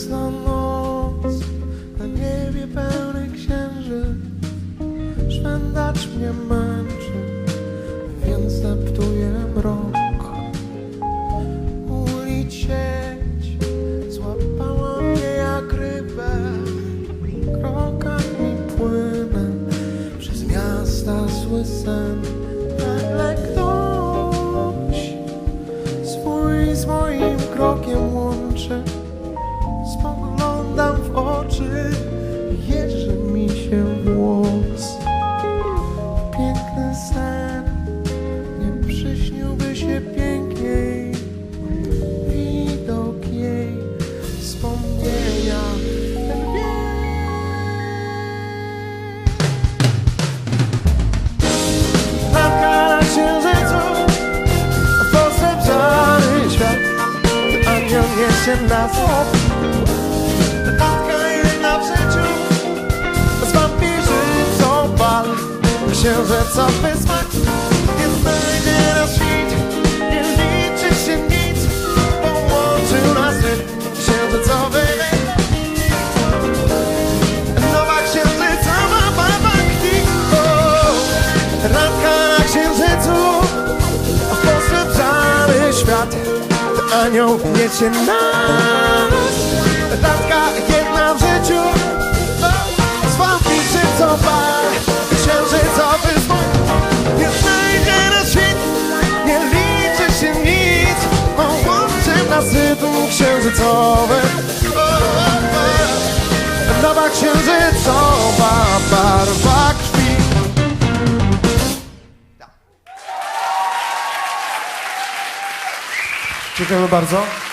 Jasna noc, na niebie pełny księżyc Szwendacz mnie męczy, więc deptuję mrok. Ulic sieć złapała mnie jak rybę Krokami płynę przez miasta zły sen Spoglądam w oczy, jeży mi się włos. Piękny sen, nie przyśniłby się piękniej Widok jej, wspomnienia, ten wiek. Lampka na księżycu, posrebrzany świat. Anioł niesie nas Księżycowy smak Nie znajdzie nas świt. Nie liczy się nic Połączył nas rytm księżycowy Nowa księżycowa barwa krwi O, Randka na księżycu. Posrebrzany świat. To anioł niesie nas Randka jedna w życiu rytm księżycowy o, o, o. Nowa księżycowa barwa krwi Dziękujemy bardzo.